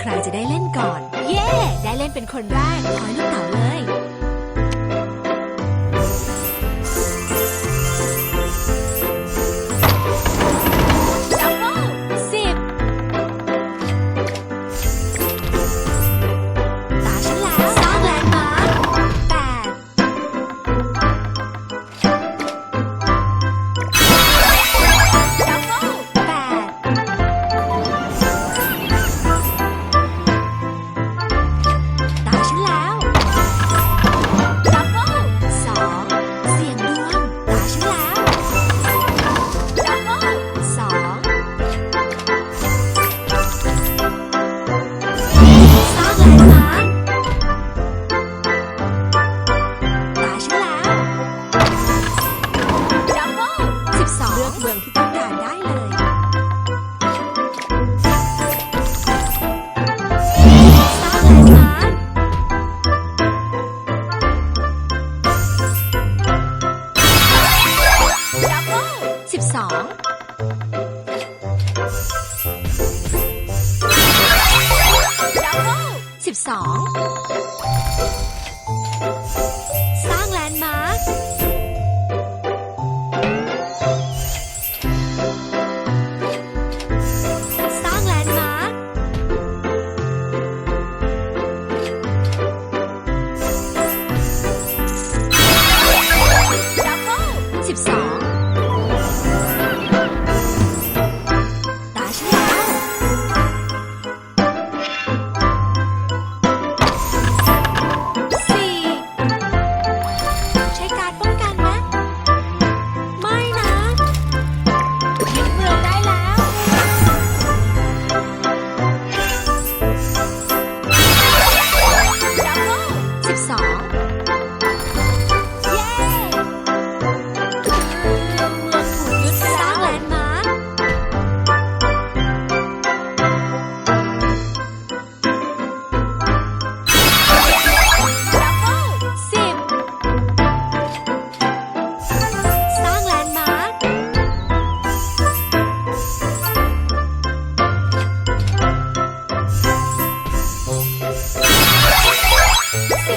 ใครจะได้เล่นก่อน เย้ ได้เล่นเป็นคนแรกขอลูกเต๋าเลย สอง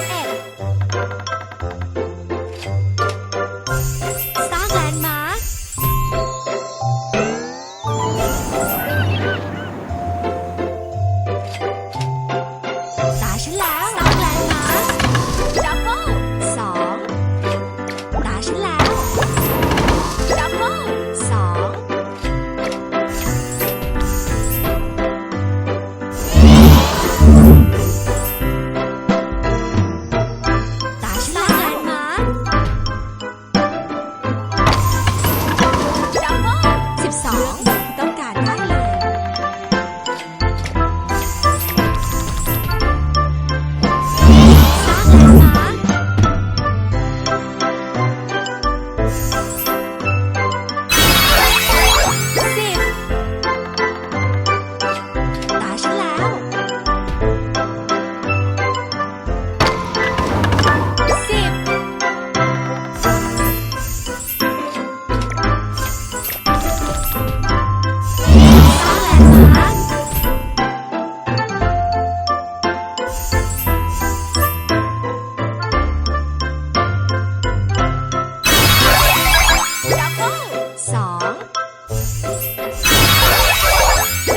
and สอง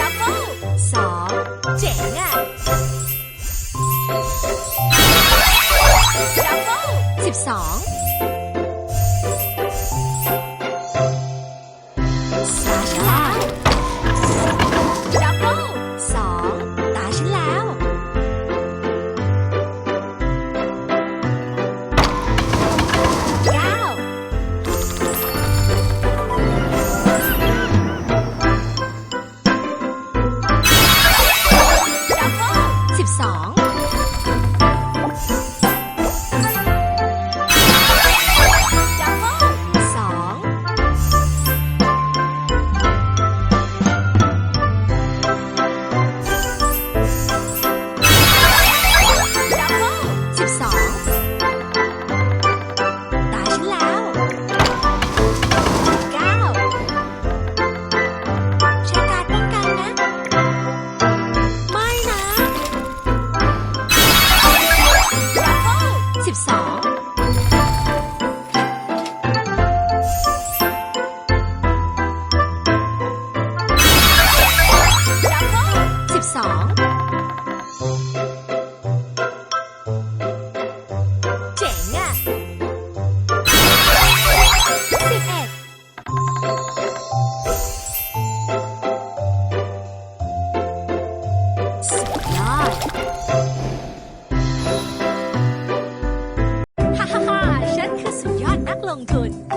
ดับเบิลสองเจ๋งอะดับเบิลสิบสอง good.